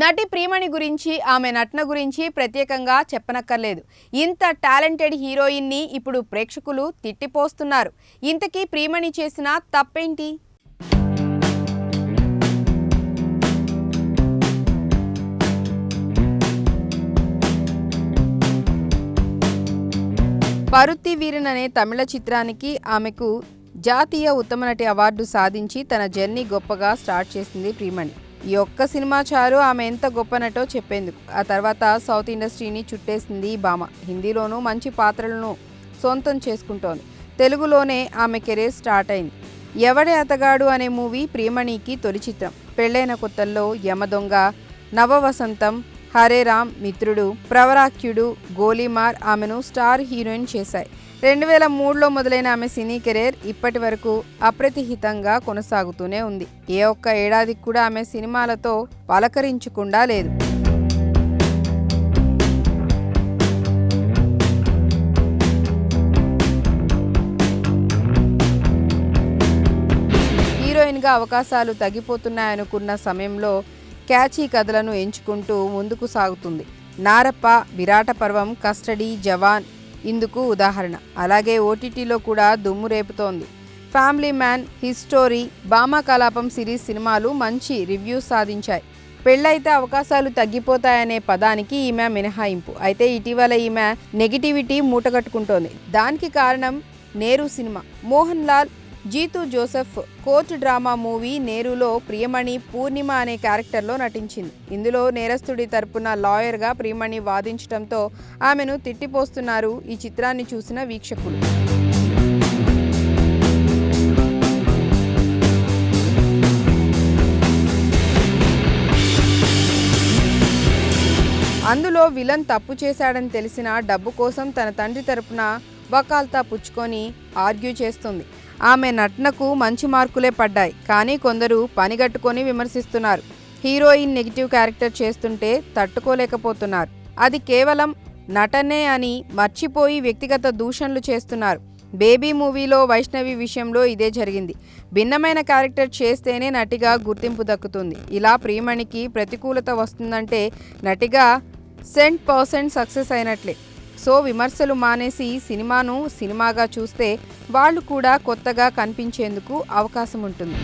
నటి ప్రియమణి గురించి ఆమె నటన గురించి ప్రత్యేకంగా చెప్పనక్కర్లేదు. ఇంత టాలెంటెడ్ హీరోయిన్ని ఇప్పుడు ప్రేక్షకులు తిట్టిపోస్తున్నారు. ఇంతకీ ప్రియమణి చేసిన తప్పేంటి? పరుత్తి వీరన్ అనే తమిళ చిత్రానికి ఆమెకు జాతీయ ఉత్తమ నటి అవార్డు సాధించి తన జర్నీ గొప్పగా స్టార్ట్ చేసింది ప్రియమణి ఈ ఒక్క సినిమా చారు ఆమె ఎంత గొప్ప నటో చెప్పేందుకు. ఆ తర్వాత సౌత్ ఇండస్ట్రీని చుట్టేసింది ఈ భామ. హిందీలోనూ మంచి పాత్రలను సొంతం చేసుకుంటోంది. తెలుగులోనే ఆమె కెరీర్ స్టార్ట్ అయింది. ఎవడే అతగాడు అనే మూవీ ప్రియమణికి తొలి చిత్రం. పెళ్ళైన కొత్తల్లో యమదొంగ నవవసంతం హరే రామ్ మిత్రుడు ప్రవరాఖ్యుడు గోలీమార్ ఆమెను స్టార్ హీరోయిన్ చేశాయి. రెండు వేల మూడులో మొదలైన ఆమె సినీ కెరీర్ ఇప్పటి వరకు అప్రతిహితంగా కొనసాగుతూనే ఉంది. ఏ ఒక్క ఏడాదికి కూడా ఆమె సినిమాలతో పలకరించకుండా లేదు. హీరోయిన్గా అవకాశాలు తగ్గిపోతున్నాయనుకున్న సమయంలో క్యాచీ కథలను ఎంచుకుంటూ ముందుకు సాగుతుంది. నారప్ప విరాట పర్వం కస్టడీ జవాన్ ఇందుకు ఉదాహరణ. అలాగే ఓటీటీలో కూడా దుమ్ము రేపుతోంది. ఫ్యామిలీ మ్యాన్ హిస్టోరీ బామా కలాపం సిరీస్ సినిమాలు మంచి రివ్యూస్ సాధించాయి. పెళ్ళైతే అవకాశాలు తగ్గిపోతాయనే పదానికి ఈమె మినహాయింపు. అయితే ఇటీవల ఈమె నెగిటివిటీ మూటగట్టుకుంటోంది. దానికి కారణం Neru cinema. Mohan Lal Jeethu Joseph court drama movie నేరులో Priyamani Poornima అనే క్యారెక్టర్లో నటించింది. ఇందులో నేరస్తుడి తరపున లాయర్గా ప్రియమణి వాదించడంతో ఆమెను తిట్టిపోస్తున్నారు ఈ చిత్రాన్ని చూసిన వీక్షకులు. అందులో విలన్ తప్పు చేశాడని తెలిసిన డబ్బు కోసం తన తండ్రి తరపున వకాల్తా పుచ్చుకొని ఆర్గ్యూ చేస్తుంది. ఆమె నటనకు మంచి మార్కులే పడ్డాయి. కానీ కొందరు పనిగట్టుకొని విమర్శిస్తున్నారు. హీరోయిన్ నెగిటివ్ క్యారెక్టర్ చేస్తుంటే తట్టుకోలేకపోతున్నారు. అది కేవలం నటనే అని మర్చిపోయి వ్యక్తిగత దూషణలు చేస్తున్నారు. బేబీ మూవీలో వైష్ణవి విషయంలో ఇదే జరిగింది. భిన్నమైన క్యారెక్టర్ చేస్తేనే నటిగా గుర్తింపు దక్కుతుంది. ఇలా ప్రియమణికి ప్రతికూలత వస్తుందంటే నటిగా సెంట్ పర్సెంట్ సక్సెస్ అయినట్లే. సో విమర్శలు మానేసి సినిమాను సినిమాగా చూస్తే వాళ్ళు కూడా కొత్తగా కనిపించేందుకు అవకాశం ఉంటుంది.